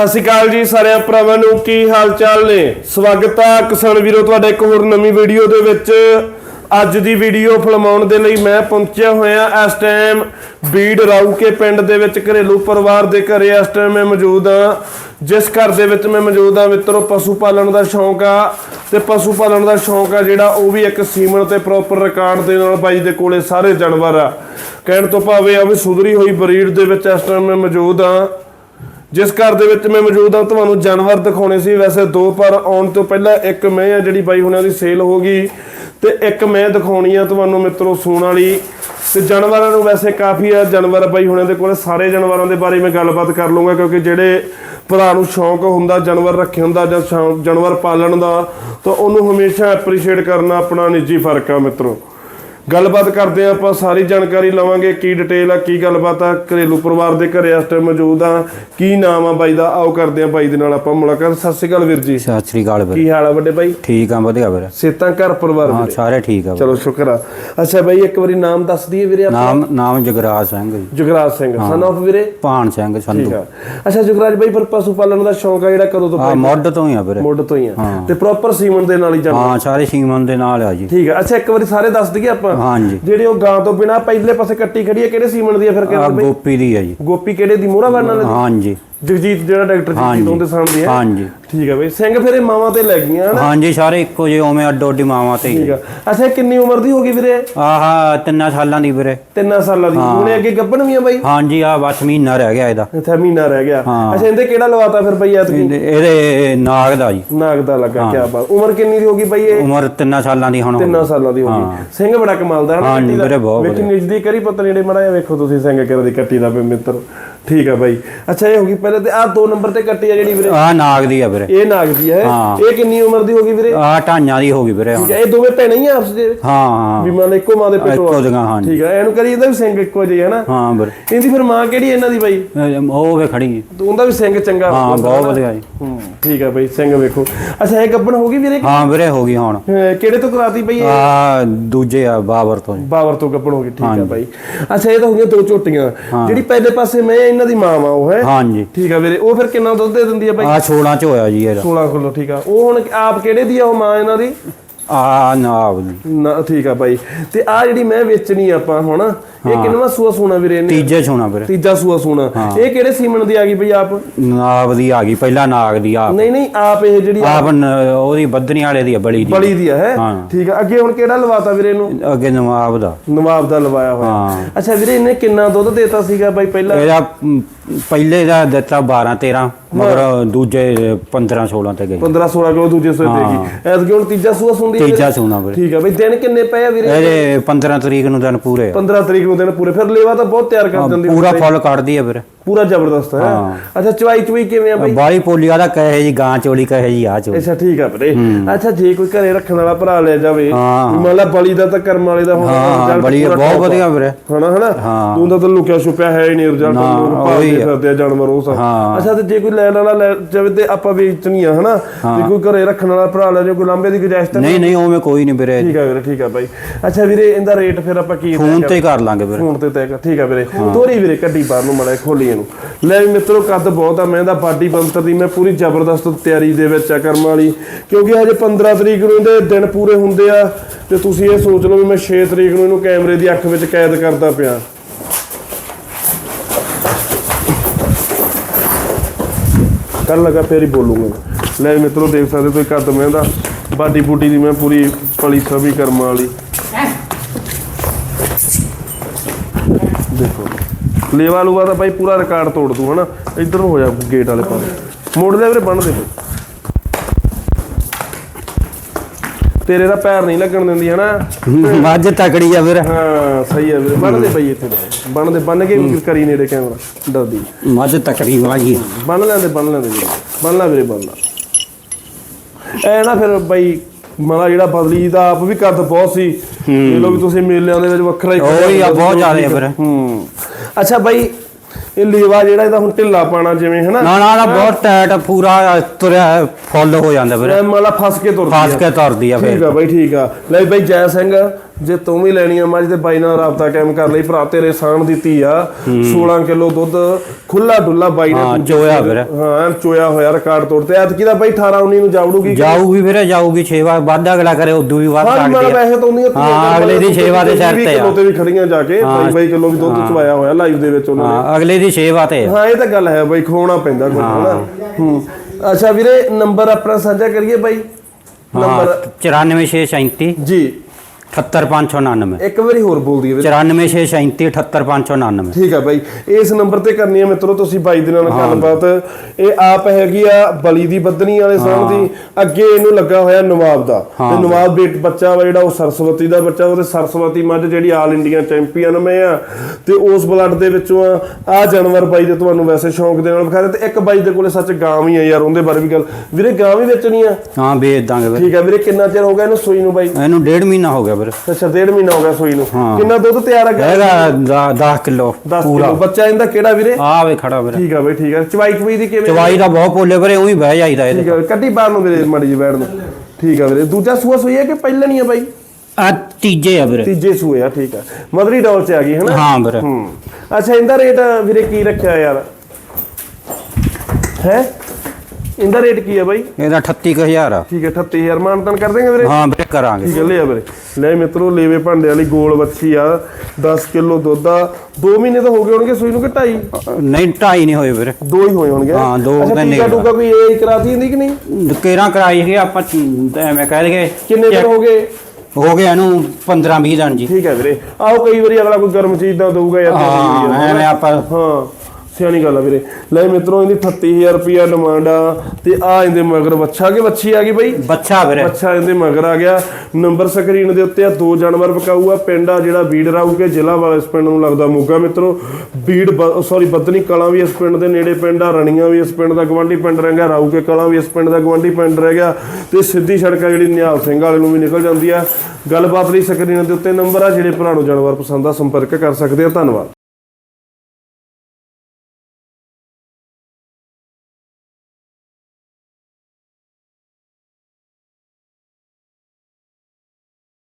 ਸਤਿ ਸ਼੍ਰੀ ਅਕਾਲ ਜੀ ਸਾਰਿਆਂ ਭਰਾਵਾਂ ਨੂੰ, ਕੀ ਹਾਲ ਚਾਲ ਨੇ? ਸਵਾਗਤ ਹੈ ਕਿਸਾਨ ਵੀਰੋ, ਤੁਹਾਡਾ ਇੱਕ ਹੋਰ ਨਵੀਂ ਵੀਡੀਓ ਦੇ ਵਿੱਚ। ਅੱਜ ਦੀ ਵੀਡੀਓ ਫਿਲਮਾਉਣ ਦੇ ਲਈ ਮੈਂ ਪਹੁੰਚਿਆ ਹੋਇਆ। ਇਸ ਟਾਈਮ ਬੀੜ ਰਾਊਕੇ ਪਿੰਡ ਦੇ ਵਿੱਚ ਘਰੇਲੂ ਪਰਿਵਾਰ ਦੇ ਘਰੇ ਇਸ ਟਾਈਮ ਮੈਂ ਮੌਜੂਦ ਹਾਂ। ਜਿਸ ਘਰ ਦੇ ਵਿੱਚ ਮੈਂ ਮੌਜੂਦ ਹਾਂ, ਮਿੱਤਰੋ ਪਸ਼ੂ ਪਾਲਣ ਦਾ ਸ਼ੌਂਕ ਆ। ਤੇ ਪਸ਼ੂ ਪਾਲਣ ਦਾ ਸ਼ੌਂਕ ਆ ਜਿਹੜਾ ਉਹ ਵੀ ਇੱਕ ਸੀਮਨ ਤੇ ਪ੍ਰੋਪਰ ਰਿਕਾਰਡ ਦੇ ਨਾਲ ਬਾਈ ਦੇ ਕੋਲੇ ਸਾਰੇ ਜਾਨਵਰ ਆ। ਕਹਿਣ ਤੋਂ ਭਾਵੇਂ ਆ ਵੀ ਸੁਧਰੀ ਹੋਈ ਬਰੀਡ ਦੇ ਵਿੱਚ ਇਸ ਟਾਈਮ ਮੈਂ ਮੌਜੂਦ ਹਾਂ। ਜਿਸ ਘਰ ਦੇ ਵਿੱਚ ਮੈਂ ਮੌਜੂਦ ਹਾਂ, ਤੁਹਾਨੂੰ ਜਾਨਵਰ ਦਿਖਾਉਣੇ ਸੀ। ਵੈਸੇ ਦੋ ਪਰ ਆਉਣ ਤੋਂ ਪਹਿਲਾਂ ਇੱਕ ਮੈਂ ਆ, ਜਿਹੜੀ ਬਾਈ ਹੁਣਾਂ ਦੀ ਸੇਲ ਹੋ ਗਈ ਤੇ ਇੱਕ ਮੈਂ ਦਿਖਾਉਣੀ ਆ ਤੁਹਾਨੂੰ ਮਿੱਤਰੋ ਸੂਣ ਵਾਲੀ। ਤੇ ਜਾਨਵਰਾਂ ਨੂੰ ਵੈਸੇ ਕਾਫੀ ਆ, ਜਾਨਵਰ ਬਾਈ ਹੁਣਾਂ ਦੇ ਕੋਲ। ਸਾਰੇ ਜਾਨਵਰਾਂ ਦੇ ਬਾਰੇ ਮੈਂ ਗੱਲਬਾਤ ਕਰ ਲੂੰਗਾ ਕਿਉਂਕਿ ਜਿਹੜੇ ਭਰਾ ਨੂੰ ਸ਼ੌਂਕ ਹੁੰਦਾ, ਜਾਨਵਰ ਰੱਖਣ ਦਾ ਜਾਂ ਸ਼ੌਂਕ- ਜਾਨਵਰ ਪਾਲਣ ਦਾ, ਤਾਂ ਉਹਨੂੰ ਹਮੇਸ਼ਾ ਐਪਰੀਸ਼ੀਏਟ ਕਰਨਾ ਆਪਣਾ ਨਿੱਜੀ ਫ਼ਰਕ ਆ ਮਿੱਤਰੋ। ਗੱਲਬਾਤ ਕਰਦੇ ਆ ਆਪਾਂ ਸਾਰੀ ਜਾਣਕਾਰੀ ਲਵਾਂਗੇ ਕੀ ਡਿਟੇਲ ਆ ਕੀ ਗੱਲਬਾਤ ਆ ਘਰੇਲੂ ਪਰਿਵਾਰ ਦੇ ਘਰੇ ਇਸ ਟਾਈਮ ਮੌਜੂਦ ਆ। ਕੀ ਨਾਮ ਆ ਬਾਈ ਦਾ? ਆਓ ਕਰਦੇ ਆ ਬਾਈ ਦੇ ਨਾਲ ਆਪਾਂ ਮੁਲਾਕਾਤ। ਸਤਿ ਸ਼੍ਰੀ ਅਕਾਲ ਵੀਰ ਜੀ। ਸਤਿ ਸ੍ਰੀ ਅਕਾਲ ਵੀਰ ਕੀ ਹਾਲ ਆ ਵੱਡੇ ਬਾਈ? ਠੀਕ ਆ ਵਧੀਆ ਵੀਰ। ਸੇਤਾਂ ਘਰ ਪਰਿਵਾਰ ਹਾਂ ਸਾਰੇ ਠੀਕ ਆ। ਚਲੋ ਸ਼ੁਕਰ ਆ। ਅੱਛਾ ਬਾਈ ਇੱਕ ਵਾਰੀ ਨਾਮ ਦੱਸ ਦਈਏ ਵੀਰੇ ਆਪਾਂ ਨਾਮ ਨਾਮ ਜਗਰਾਜ ਸਿੰਘ ਜੀ। ਜੁਗਰਾਜ ਸਿੰਘ। ਸਨ ਆਫ ਵੀਰੇ? ਭਾਨ ਸਿੰਘ ਸੰਧੂ। ਅੱਛਾ ਜੁਗਰਾਜ ਬਾਈ ਫਿਰ ਪਸ਼ੂ ਪਾਲਣ ਦਾ ਸ਼ੌਂਕ ਆ ਜਿਹੜਾ ਕਦੋਂ ਤੋਂ ਆ ਮੁੱਢ ਤੋਂ ਹੀ ਆ ਵੀਰੇ। ਮੁੱਢ ਤੋਂ ਹੀ ਆ। ਤੇ ਪ੍ਰੋਪਰ ਸੀਮਨ ਦੇ ਨਾਲ ਹੀ ਜਾਂਦਾ ਹਾਂ ਸਾਰੇ ਸੀਮਨ ਦੇ ਨਾਲ ਆ ਜੀ। ਠੀਕ ਆ। ਅੱਛਾ ਇੱਕ ਵਾਰੀ ਸਾਰੇ ਦੱਸ ਦਈਏ ਆਪਾਂ। ਹਾਂਜੀ। ਜਿਹੜੇ ਉਹ ਗਾਂ ਤੋਂ ਬਿਨਾ ਪਹਿਲੇ ਪਾਸੇ ਕੱਟੀ ਖੜੀ ਹੈ ਕਿਹੜੇ ਸੀਮਨ ਦੀ ਆ ਫਿਰ ਕਹਿੰਦੇ ਬਾਈ? ਗੋਪੀ ਦੀ ਆ ਜੀ। ਗੋਪੀ ਕਿਹੜੇ ਦੀ? ਮੋਹਰਾ ਵਰਨਾ ਵਾਲੇ ਹਾਂਜੀ। ਦੀ ਜਗਜੀਤ ਜਿਹੜਾ ਡਾਕਟਰ। ਜਗਜੀਤ ਉਹਦੇ ਸਾਹਮਣੇ ਹੈ। ਹਾਂਜੀ। ਠੀਕ ਆ ਬਈ। ਸਿੰਘ ਫਿਰ ਇਹ ਮਾਵਾਂ ਤੇ ਲੈ ਗਈਆਂ ਹਨਾ? ਹਾਂਜੀ ਸਾਰੇ ਇੱਕੋ ਜਿਹੇ ਉਵੇਂ ਅੱਡੋ ਅੱਡੀ ਮਾਵਾਂ ਤੇ। ਹੀ ਠੀਕ ਆ। ਅੱਛਾ ਇਹ ਕਿੰਨੀ ਉਮਰ ਦੀ ਹੋ ਗਈ ਵੀਰੇ? ਆਹ ਤਿੰਨਾਂ ਸਾਲਾਂ ਦੀ ਵੀਰੇ। ਤਿੰਨਾਂ ਸਾਲਾਂ ਦੀ। ਹੁਣੇ ਅੱਗੇ ਗੱਭਣ ਵੀ ਆ ਬਾਈ? ਹਾਂਜੀ ਆ ਬਸ ਮਹੀਨਾ ਰਹਿ ਗਿਆ ਇਹਦਾ। ਇੱਥੇ ਮਹੀਨਾ ਰਹਿ ਗਿਆ। ਹਾਂ। ਅੱਛਾ ਇਹਦੇ ਕਿਹੜਾ ਲਵਾਤਾ ਫਿਰ ਬਈ ਐਤਕੀ? ਇਹਦੇ- ਇਹਦੇ ਨਾਗ ਦਾ ਜੀ। ਨਾਗ ਦਾ ਲੱਗਾ ਕਿਆ ਬਾਤ। ਉਮਰ ਕਿੰਨੀ ਦੀ ਹੋ ਗਈ ਬਈ ਇਹ? ਉਮਰ ਤਿੰਨਾਂ ਸਾਲਾਂ ਦੀ ਹੁਣ। ਹੋ ਤਿੰਨਾਂ ਸਾਲਾਂ ਦੀ ਹੋ ਗਈ। ਸਿੰਘ ਬੜਾ ਕਮਾਲ ਦਾ ਹੈ ਨਾ ਹਾਂਜੀ, ਕੱਟੀ ਦਾ। ਵੀਰੇ, ਬਹੁਤ ਵੇਖੀ ਨਜ਼ਦੀਕ ਕਰੀ ਪਤਾ ਨੇੜੇ ਮੜਾ ਵੇਖੋ ਤੁਸੀਂ ਸਿੰਘ ਕਿਹੜਾ ਦੀ ਕੱਟੀ ਦਾ ਵੀ ਮਿੱਤਰ। ਠੀਕ ਆ ਬਾਈ। ਅੱਛਾ ਇਹ ਹੋ ਗਈ ਪਹਿਲੇ ਤੇ ਆ ਦੋ ਨੰਬਰ ਤੇ ਕੱਟੀ ਆ ਜਿਹੜੀ ਵੀਰੇ? ਆ ਨਾਗ ਦੀ ਆ ਵੀਰੇ। ਇਹ ਨਾਗ ਦੀ ਹੈ। ਹਾਂ। ਇਹ ਕਿੰਨੀ ਉਮਰ ਦੀ ਹੋ ਗਈ ਵੀਰੇ? ਆ ਢਾਈਆਂ ਦੀ ਹੋ ਗਈ ਵੀਰੇ ਹੁਣ ਠੀਕ ਹੈ, ਇਹ ਦੋਵੇਂ ਭੈਣਾਂ ਹੀ ਆ ਆਪਸ ਦੇ? ਹਾਂ ਹਾਂ। ਵੀ ਮੰਨ ਇੱਕੋ ਮਾਂ ਦੇ ਪੇਟੋਂ ਇੱਕੋ ਜਗ੍ਹਾ ਹਾਂਜੀ। ਠੀਕ ਹੈ ਇਹਨੂੰ ਕਰੀ ਇਹਦਾ ਵੀ ਸਿੰਘ ਇੱਕੋ ਜਿਹਾ ਹੈ ਨਾ ਹਾਂ ਵੀਰੇ। ਇਹਦੀ ਫਿਰ ਮਾਂ ਕਿਹੜੀ ਇਹਨਾਂ ਦੀ ਬਾਈ? ਇਹ- ਉਹ ਵੇ ਖੜੀ ਹੈ। ਤੇ ਉਹਦਾ ਵੀ ਸਿੰਘ ਚੰਗਾ ਹਾਂ ਹੁੰਦਾ ਬਹੁਤ ਨਾ। ਵਧੀਆ ਜੀ। ਹੂੰ ਠੀਕ ਹੈ ਬਾਈ ਸਿੰਘ ਵੇਖੋ। ਅੱਛਾ ਇਹ ਗੱਬਣ ਹੋ ਗਈ ਵੀਰੇ? ਹਾਂ ਵੀਰੇ ਹੋ ਗਈ ਹੁਣ। ਅਹ ਕਿਹੜੇ ਤੋਂ ਕਰਾਤੀ ਬਈ ਇਹ? ਆ ਦੂਜੇ ਆ ਬਾਬਰ ਤੋਂ ਜੀ। ਬਾਵਰ ਤੋਂ ਗੱਬਣ ਹੋ ਗਈ ਠੀਕ ਹੈ ਬਾਈ। ਅੱਛਾ ਇਹ ਤਾਂ ਹੋ ਗਈਆਂ ਦੋ ਝੋਟੀਆਂ ਜਿਹੜੀ ਪਹਿਲੇ ਪਾਸੇ ਮੈਂ ਇਹਨਾਂ ਦੀ ਮਾਂ ਵਾ ਉਹ ਹੈ? ਹਾਂਜੀ। ਠੀਕ ਹੈ ਵੀਰੇ ਉਹ ਫਿਰ ਕਿੰਨਾ ਦੁੱਧ ਦੇ ਦਿੰਦੀ ਹੈ ਬਾਈ? ਆ 16 ਚ ਹੋਇਆ ਜੀ ਇਹਦਾ 16 ਕਿਲੋ ਠੀਕ ਆ। ਉਹ ਹੁਣ ਆਪ ਕਿਹੜੇ ਦੀ ਆ ਉਹ ਮਾਂ ਇਹਨਾਂ ਦੀ? ਆ ਨਾਬ ਜੀ ਨਾ ਠੀਕ ਆ ਬਾਈ ਤੇ ਆ ਜਿਹੜੀ ਮੈਂ ਵੇਚਣੀ ਆ ਆਪਾਂ ਹੁਣ ਇਹ ਕਿੰਨਵਾ ਸੂਆ ਸੂਣਾ ਵੀਰੇ ਇਹਨੇ? ਤੀਜੇ ਛੋਣਾ ਵੀਰੇ। ਤੀਜਾ ਸੂਆ ਸੂਣਾ। ਇਹ ਕਿਹੜੇ ਸੀਮਨ ਦੀ ਆ ਗਈ ਬਈ ਆਪ? ਨਾਬ ਦੀ ਆ ਗਈ ਪਹਿਲਾਂ ਨਾਗ ਦੀ ਆ ਨਹੀਂ ਨਹੀਂ ਆਪ ਇਹ ਜਿਹੜੀ ਆਪ ਨ- ਉਹਦੀ ਬੱਦਨੀ ਵਾਲੇ ਦੀ ਬੜੀ ਦੀ। ਬੜੀ ਦੀ ਆ ਹੈ। ਠੀਕ ਆ। ਅੱਗੇ ਹੁਣ ਕਿਹੜਾ ਲਵਾਤਾ ਵੀਰੇ ਇਹਨੂੰ? ਅੱਗੇ ਨਵਾਬ ਦਾ। ਨਵਾਬ ਦਾ ਲਵਾਇਆ ਹੋਇਆ। ਅੱਛਾ ਵੀਰੇ ਇਹਨੇ ਕਿੰਨਾ ਦੁੱਧ ਦੇਤਾ ਸੀਗਾ ਬਾਈ ਪਹਿਲਾਂ? ਇਹਦਾ ਪਹਿਲੇ ਦਾ ਦਿੱਤਾ 12 13 ਮਗਰ ਦੂਜੇ 15 16 ਤੇ ਗਈ 15 16 ਕਿਲੋ ਦੂਜੇ ਸੂਏ ਦੇਗੀ ਐਤਕੀ ਹੁਣ ਤੀਜਾ ਸੂਆ ਸੁੰਦੀ? ਤੀਜਾ ਛੋਣਾ ਵੀਰੇ। ਠੀਕ ਆ ਬਈ ਦਿਨ ਕਿੰਨੇ ਪਏ ਆ ਵੀਰੇ? ਇਹਦੇ 15 ਤਰੀਕ ਨੂੰ ਦਿਨ ਪੂਰੇ ਆ। 15 ਤਰੀਕ ਨੂੰ ਦਿਨ ਪੂਰੇ। ਫਿਰ ਲੇਵਾ ਤਾਂ ਬਹੁਤ ਤਿਆਰ ਕਰ ਦਿੰਦੀ ਪੂਰਾ ਫੁੱਲ ਕੱਢਦੀ ਆ ਵੀਰੇ। ਪੂਰਾ ਜ਼ਬਰਦਸਤ ਹੈ। ਅੱਛਾ ਚਵਾਈ ਚਵਾਈ ਕਿਵੇਂ ਆ ਬਾਈ? ਬਾਲੀ ਪੋਲੀ ਵਾਲਾ ਕਹੇ ਜੀ ਗਾਂ ਚੋਲੀ ਕਹੇ ਜੀ ਆ ਚੋਲੀ। ਅੱਛਾ ਠੀਕ ਆ ਵੀਰੇ। ਅੱਛਾ ਜੇ ਕੋਈ ਘਰੇ ਰੱਖਣ ਵਾਲਾ ਭਰਾ ਲੈ ਜਾਵੇ। ਮੰਨ ਲਾ ਬਲੀ ਦਾ ਤਾਂ ਕਰਮ ਵਾਲੇ ਦਾ ਹੁਣ ਹਾਂ ਪੂਰਾ ਬਹੁਤ। ਵਧੀਆ ਵੀਰੇ। ਹਨਾ ਹਨਾ? ਹਾਂ। ਤੂੰ ਤਾਂ ਤਾਂ ਲੁਕਿਆ ਛੁਪਿਆ ਹੈ ਹੀ ਨਹੀਂ ਰਿਜ਼ਲਟ ਨਾ, ਆ। ਫਿਰਦੇ ਆ ਜਾਨਵਰ ਉਹ ਸਭ। ਅੱਛਾ ਤੇ ਜੇ ਕੋਈ ਲੈਣ ਵਾਲਾ ਲੈ ਜਾਵੇ ਤੇ ਆਪਾਂ ਵੇਚਣੀ ਆ ਹਨਾ ਜੇ ਕੋਈ ਘਰੇ ਰੱਖਣ ਵਾਲਾ ਭਰਾ ਲੈ ਜਾਵੇ ਕੋਈ ਲਾਂਬੇ ਦੀ ਗੁਜਾਇਸ਼ ਤਾਂ ਨਹੀਂ ਨਹੀਂ? ਉਵੇਂ ਕੋਈ ਨਹੀਂ ਵੀਰੇ। ਠੀਕ ਆ ਵੀਰੇ ਠੀਕ ਆ ਬਾਈ। ਅੱਛਾ ਵੀਰੇ ਇਹਦਾ ਰੇਟ ਫਿਰ ਆਪਾਂ ਕੀ ਫੋਨ ਤੇ ਕਰ ਲਾਂਗੇ ਵੀਰੇ। ਫੋਨ ਤੇ ਤੈਅ ਕਰ ਠੀਕ ਆ ਵੀਰੇ। ਤੋਰੀ ਵੀਰੇ ਕੱਢੀ ਬਾਹਰ ਨੂੰ ਮੜਾ ਖੋਲੀ ਇਹਨੂੰ। ਲੈ ਵੀ ਮਿੱਤਰੋ ਕੱਦ ਬਹੁਤ ਆ ਮੈਂ ਦਾ ਬਾਡੀ ਬੰਤਰ ਦੀ ਮੈਂ ਪੂਰੀ ਜ਼ਬਰਦਸਤ ਤਿਆਰੀ ਦੇ ਵਿੱਚ ਆ ਕਰਮ ਵਾਲੀ। ਕਿਉਂਕਿ ਹਜੇ 15 ਤਰੀਕ ਨੂੰ ਇਹਦੇ ਦਿਨ ਪੂਰੇ ਹੁੰਦੇ ਆ ਤੇ ਤੁਸੀਂ ਇਹ ਸੋਚ ਲਓ ਵੀ ਮੈਂ 6 ਤਰੀਕ ਨੂੰ ਇਹਨੂੰ ਕੈਮਰੇ ਦੀ ਅੱਖ ਵਿੱਚ ਕੈਦ ਕਰਦਾ ਪਿਆ। ਕੱਲ ਲਗਾ ਫੇਰ ਹੀ ਬੋਲੂਗਾ। ਲੈ ਵੀ ਮਿੱਤਰੋ ਦੇਖ ਸਕਦੇ ਤੁਸੀਂ ਕੱਦ ਮੈਂ ਦਾ ਬਾਡੀ ਬੂਡੀ ਦੀ ਮੈਂ ਪੂਰੀ ਪਲੀ ਸਭੀ ਕਰਮ ਵਾਲੀ। ਦੇਖੋ। ਲੇਵਾ ਲੂਵਾ ਤਾਂ ਭਾਈ ਪੂਰਾ ਰਿਕਾਰਡ ਤੋੜ ਦੂ ਹਨਾ? ਇੱਧਰ ਨੂੰ ਹੋ ਜਾ ਗੇਟ ਵਾਲੇ ਪਾਸੇ। ਮੋੜ ਦੇ ਵੀਰੇ ਬੰਨ ਦੇ ਬਈ ਤੇਰੇ ਦਾ ਪੈਰ ਨਹੀਂ ਲੱਗਣ ਦਿੰਦੀ ਹਨਾ? ਮੱਝ ਤਕੜੀ ਆ ਵੀਰੇ। ਹਾਂ ਸਹੀ ਹੈ ਵੀਰੇ। ਬੰਨ ਦੇ ਬਈ ਇੱਥੇ। ਬੰਨ ਦੇ ਬੰਨ ਕੇ ਵੀ ਕਰੀ ਨੇੜੇ ਕੈਮਰਾ ਡਰਦੀ। ਮੱਝ ਤਕੜੀ ਵਾਲੀ ਬੰਨ ਲੈਂਦੇ ਬੰਨ ਲੈਂਦੇ ਵੀਰੇ। ਬੰਨ ਲੈ ਵੀਰੇ ਬੰਨ ਲੈ। ਐ ਨਾ ਫਿਰ ਬਈ ਮਾਲਾ ਜਿਹੜਾ ਬਦਲੀ ਦਾ ਆਪ ਵੀ ਕੱਦ ਬਹੁਤ ਸੀ। ਇਹ ਲੋ ਵੀ ਤੁਸੀਂ ਮੇਲਿਆਂ ਦੇ ਵਿੱਚ ਵੱਖਰਾ ਹੀ ਉਹ ਹੀ ਆ ਬਹੁਤ ਜ਼ਿਆਦਾ ਵੀਰੇ। ਹੂੰ। ਅੱਛਾ ਬਾਈ ਇਹ ਲੇਵਾ ਜਿਹੜਾ ਇਹਦਾ ਹੁਣ ਢਿੱਲਾ ਪਾਣਾ ਜਿਵੇਂ ਹਨਾ? ਨਾ ਨਾ ਨਾ ਬਹੁਤ ਟਾਈਟ ਪੂਰਾ ਤੁਰਿਆ ਫੁੱਲ ਹੋ ਜਾਂਦਾ ਐ ਮਾਲਾ ਫਸ ਕੇ ਤੁਰਦੀ ਫਾਸ ਕੇ ਤੁਰਦੀ ਆ ਠੀਕ ਫੇਰ। ਆ ਬਾਈ ਠੀਕ ਆ। ਲੈ ਬਾਈ ਜੈ ਸਿੰਘ ਜੇ ਤੂੰ ਵੀ ਲੈਣੀ ਆ ਮੱਝ ਤੇ ਬਾਈ ਨਾਲ ਰਾਬਤਾ ਕਾਇਮ ਕਰ ਲਈ ਭਰਾ ਤੇਰੇ ਸਾਣ ਦਿੱਤੀ ਆ 16 ਕਿਲੋ ਦੁੱਧ ਖੁੱਲਾ ਡੁੱਲਾ ਬਾਈ ਨੇ ਤੂੰ ਚੋਇਆ ਵੀਰੇ ਹਾਂ ਚੋਇਆ ਹੋਇਆ ਰਿਕਾਰਡ ਤੋੜਤੇ ਐਤਕੀ ਦਾ ਬਾਈ 18 19 ਨੂੰ ਜਾਵੜੂਗੀ ਜਾਊਗੀ ਵੀਰੇ ਜਾਊਗੀ ਛੇਵਾ ਵਾਧਾ ਅਗਲਾ ਕਰੇ ਉਦੋਂ ਵੀ ਵੱਧ ਮੈਂ ਹੈ ਵੈਸੇ ਤਾਂ ਉਹਦੀਆਂ ਹਾਂ, ਅਗਲੇ ਦੀ ਛੇਵਾ ਦੇ ਸਿਰ ਤੇ ਆ। ਕਿਲੋ ਤੇ ਵੀ ਖੜੀਆਂ ਜਾ ਕੇ ਬਾਈ ਬਾਈ ਕਿਲੋ ਵੀ ਦੁੱਧ ਚਵਾਇਆ ਹੋਇਆ ਲਾਈਵ ਦੇ ਵਿੱਚ ਉਹਨਾਂ ਨੇ ਹਾਂ ਅਗਲੇ ਦੀ ਛੇਵਾ ਤੇ ਆ। ਹਾਂ ਇਹ ਤਾਂ ਗੱਲ ਹੈ ਬਾਈ ਖਵਾਉਣਾ ਪੈਂਦਾ ਕੋਈ ਹਨਾ ਹੂੰ ਅੱਛਾ ਵੀਰੇ ਨੰਬਰ ਆਪਣਾ ਸਾਂਝਾ ਕਰੀਏ ਬਾਈ ਨੰਬਰ 94637 ਜੀ 78599 ਇੱਕ ਵਾਰੀ ਹੋਰ ਬੋਲ ਦਈਏ ਵੀਰੇ। 94637 78599 ਠੀਕ ਆ ਬਾਈ ਇਸ ਨੰਬਰ ਤੇ ਕਰਨੀ ਹੈ ਮਿੱਤਰੋ ਤੁਸੀਂ ਬਾਈ ਦੇ ਨਾਲ ਗੱਲਬਾਤ। ਇਹ ਆਪ ਹੈਗੀ ਆ ਬਲੀ ਦੀ ਬੱਦਨੀ ਵਾਲੇ ਸਾਹ ਦੀ ਅੱਗੇ ਇਹਨੂੰ ਲੱਗਾ ਹੋਇਆ ਨਵਾਬ ਦਾ। ਤੇ ਨਵਾਬ ਬੇਟ ਬੱਚਾ ਵਾ ਜਿਹੜਾ ਉਹ ਸਰਸਵਤੀ ਦਾ ਬੱਚਾ। ਉਹਦੇ ਸਰਸਵਤੀ ਮੱਝ ਜਿਹੜੀ ਆਲ ਇੰਡੀਆ ਚੈਂਪੀਅਨ ਮੈਂ ਆ। ਤੇ ਉਸ ਬਲੱਡ ਦੇ ਵਿੱਚੋਂ ਆ ਆ ਜਾਨਵਰ ਬਾਈ ਦੇ ਤੁਹਾਨੂੰ ਵੈਸੇ ਸ਼ੌਂਕ ਦੇ ਨਾਲ ਵਿਖਾ ਰਹੇ ਤੇ ਇੱਕ ਬਾਈ ਦੇ ਕੋਲੇ ਸੱਚ ਗਾਂ ਵੀ ਆ ਯਾਰ ਉਹਦੇ ਬਾਰੇ ਵੀ ਗੱਲ। ਵੀਰੇ ਗਾਂ ਵੀ ਵੇਚਣੀ ਆ? ਹਾਂ ਵੇਚ ਦਾਂਗੇ ਠੀਕ ਆ ਵੀਰੇ ਕਿੰਨਾ ਚਿਰ ਹੋ ਗਿਆ ਇਹਨੂੰ ਸੂਈ ਨੂੰ ਬਾਈ? ਇਹਨੂੰ ਡੇਢ ਮਹੀਨਾ ਹੋ ਗਿਆ ਵੀਰੇ ਅੱਛਾ ਡੇਢ ਮਹੀਨਾ ਹੋ ਗਿਆ ਸੂਈ ਨੂੰ। ਹਾਂ। ਕਿੰਨਾ ਦੁੱਧ ਤਿਆਰ ਆ ਗਿਆ ਹੈਗਾ 10 ਕਿਲੋ 10 ਕਿਲੋ। ਬੱਚਾ ਇਹਦਾ ਕਿਹੜਾ ਵੀਰੇ? ਆ ਵੇ ਖੜਾ ਵੀਰੇ ਠੀਕ ਆ ਬਈ ਠੀਕ ਆ। ਚਵਾਈ ਕਵਈ ਦੀ ਕਿਵੇਂ ਚਵਾਈ ਦਾ ਬਹੁਤ ਪੋਲੇ ਵੀਰੇ ਉਹੀ ਬਹਿ ਜਾਈਦਾ ਇਹਦੇ ਠੀਕ ਆ ਕੱਢੀ ਬਾਹਰ ਨੂੰ ਵੀਰੇ ਮਾੜੀ ਜੀ ਬੈਠ ਨੂੰ। ਠੀਕ ਆ ਵੀਰੇ। ਦੂਜਾ ਸੂਆ ਸੂਈ ਹੈ ਕਿ ਪਹਿਲਾਂ ਨਹੀਂ ਆ ਬਾਈ? ਆ ਤੀਜੇ ਆ ਵੀਰੇ। ਤੀਜੇ ਸੂਏ ਆ ਠੀਕ ਆ। ਮਦਰੀ ਡੌਲ ਚ ਆ ਗਈ ਹਨਾ? ਹਾਂ ਵੀਰੇ। ਹੂੰ। ਅੱਛਾ ਇਹਦਾ ਰੇਟ ਵੀਰੇ ਕੀ ਰੱਖਿਆ ਯਾਰ? ਹੈ? ਇਹਦਾ ਰੇਟ ਕੀ ਆ ਬਾਈ? ਇਹਦਾ 38000 ਆ। ਠੀਕ ਹੈ 38000 ਮਾਨਤਨ ਕਰ ਦੇਂਗੇ ਵੀਰੇ? ਹਾਂ ਵੀਰੇ ਕਰਾਂਗੇ। ਠੀਕ ਹੈ ਲਿਆ ਵੀਰੇ। ਲੈ ਮਿੱਤਰੋ ਲੇਵੇ ਭਾਂਡੇ ਵਾਲੀ ਗੋਲ ਵੱਛੀ ਆ 10 ਕਿਲੋ ਦੁੱਧ ਆ। 2 ਮਹੀਨੇ ਤਾਂ ਹੋ ਗਏ ਹੋਣਗੇ ਸੂਈ ਨੂੰ ਕਿ ਢਾਈ? ਨਹੀਂ ਢਾਈ ਨਹੀਂ ਹੋਏ ਵੀਰੇ। ਦੋ ਹੀ ਹੋਏ ਹੋਣਗੇ। ਹਾਂ, ਦੋ ਮਹੀਨੇ ਟੀਕਾ ਟੂਕਾ ਕੋਈ ਇਹ ਕਰਾਤੀ ਹੁੰਦੀ ਕਿ ਨਹੀਂ? ਕੇਰਾਂ ਕਰਾਈ ਸੀ ਆਪਾਂ ਐਵੇਂ ਕਹਿ ਲਈਏ। ਕਿੰਨੇ ਦਿਨ ਹੋ ਗਏ? ਹੋ ਗਿਆ ਇਹਨੂੰ 15 20 ਦਿਨ ਜੀ। ਠੀਕ ਹੈ ਵੀਰੇ। ਆਓ ਕਈ ਵਾਰੀ ਅਗਲਾ ਕੋਈ ਗਰਮ ਚੀਜ਼ ਦਾ ਦਊਗਾ ਜਾਂ ਹਾਂ। ਐਵੇਂ ਆਪਾਂ ਹਾਂ। ਸਿਆਣੀ ਗੱਲ ਆ ਵੀਰੇ। ਲੈ ਮਿੱਤਰੋ ਇਹਦੀ 38000 ਰੁਪਿਆ ਡਿਮਾਂਡ ਆ ਤੇ ਆ ਇਹਦੇ ਮਗਰ ਵੱਛਾ ਕੇ ਵੱਛੀ ਆ ਗਈ ਬਾਈ? ਬੱਚਾ ਵੀਰੇ। ਅੱਛਾ ਇਹਦੇ ਮਗਰ ਆ ਗਿਆ। ਨੰਬਰ ਸਕਰੀਨ ਦੇ ਉੱਤੇ ਆ ਦੋ ਜਾਨਵਰ ਵਿਕਾਊ ਆ। ਪਿੰਡ ਆ ਜਿਹੜਾ ਬੀੜ ਰਾਊ ਕੇ ਜ਼ਿਲ੍ਹਾ ਵਾਲਾ ਇਸ ਪਿੰਡ ਨੂੰ ਲੱਗਦਾ ਮੋਗਾ ਮਿੱਤਰੋ। ਬੀੜ ਸੌਰੀ ਬੱਦਨੀ ਕਲਾਂ ਵੀ ਇਸ ਪਿੰਡ ਦੇ ਨੇੜੇ ਪਿੰਡ ਆ ਰਣੀਆਂ ਵੀ ਇਸ ਪਿੰਡ ਦਾ ਗਵਾਂਢੀ ਪਿੰਡ ਰਹਿ ਗਿਆ ਰਾਊ ਕੇ ਕਲਾਂ ਵੀ ਇਸ ਪਿੰਡ ਦਾ ਗਵਾਂਢੀ ਪਿੰਡ ਰਹਿ ਗਿਆ। ਤੇ ਸਿੱਧੀ ਸੜਕ ਆ ਜਿਹੜੀ ਨਿਹਾਲ ਸਿੰਘ ਵਾਲੇ ਨੂੰ ਵੀ ਨਿਕਲ ਜਾਂਦੀ ਆ। ਗੱਲਬਾਤ ਲਈ ਸਕਰੀਨ ਦੇ ਉੱਤੇ ਨੰਬਰ ਆ ਜਿਹੜੇ ਭਰਾ ਨੂੰ ਜਾਨਵਰ ਪਸੰਦ ਆ ਸੰਪਰਕ ਕਰ ਸਕਦੇ ਆ। ਧੰਨਵਾਦ।